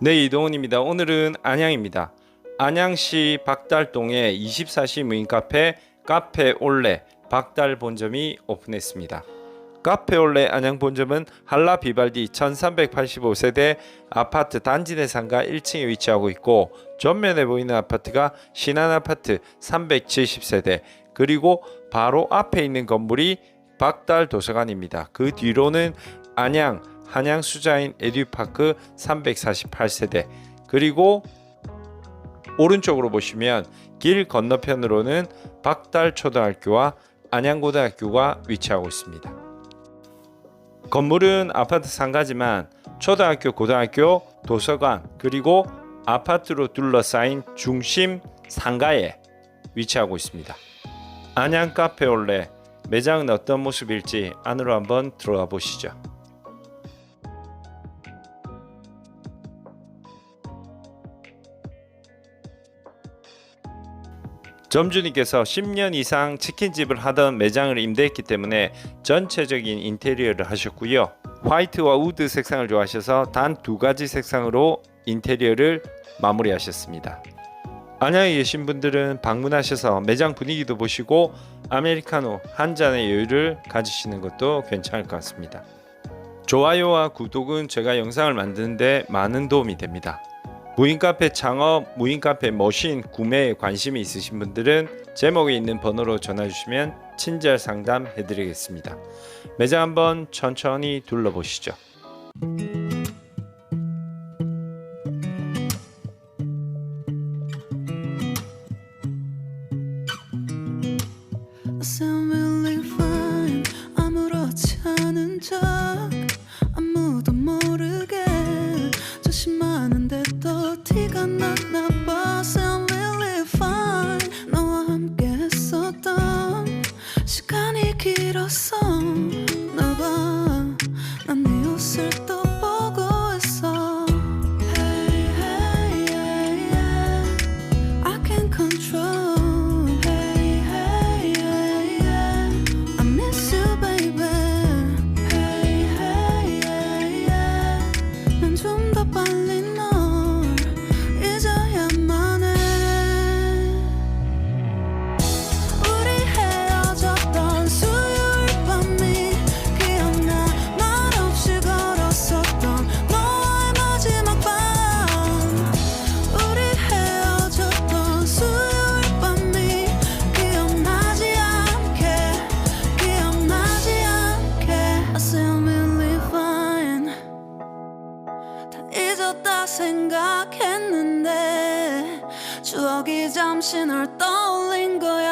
네, 이동훈입니다. 오늘은 안양입니다. 안양시 박달동에 24시 무인 카페 카페 올레 박달 본점이 오픈했습니다. 카페 올레 안양 본점은 한라 비발디 1385세대 아파트 단지 내 상가 1층에 위치하고 있고 전면에 보이는 아파트가 신한 아파트 370세대 그리고 바로 앞에 있는 건물이 박달 도서관입니다. 그 뒤로는 안양 한양 수자인 에듀파크 348세대 그리고 오른쪽으로 보시면 길 건너편으로는 박달 초등학교와 안양고등학교가 위치하고 있습니다. 건물은 아파트 상가지만 초등학교, 고등학교, 도서관 그리고 아파트로 둘러싸인 중심 상가에 위치하고 있습니다. 안양 카페 올레 매장은 어떤 모습일지 안으로 한번 들어가 보시죠. 점주님께서 10년 이상 치킨집을 하던 매장을 임대했기 때문에 전체적인 인테리어를 하셨고요. 화이트와 우드 색상을 좋아하셔서 단 두 가지 색상으로 인테리어를 마무리하셨습니다. 안양에 계신 분들은 방문하셔서 매장 분위기도 보시고 아메리카노 한 잔의 여유를 가지시는 것도 괜찮을 것 같습니다. 좋아요와 구독은 제가 영상을 만드는데 많은 도움이 됩니다. 무인 카페 창업, 무인 카페 머신 구매에 관심이 있으신 분들은 제목에 있는 번호로 전화 주시면 친절 상담 해드리겠습니다. 매장 한번 천천히 둘러보시죠. 생각했는데 추억이 잠시 널 떠올린 거야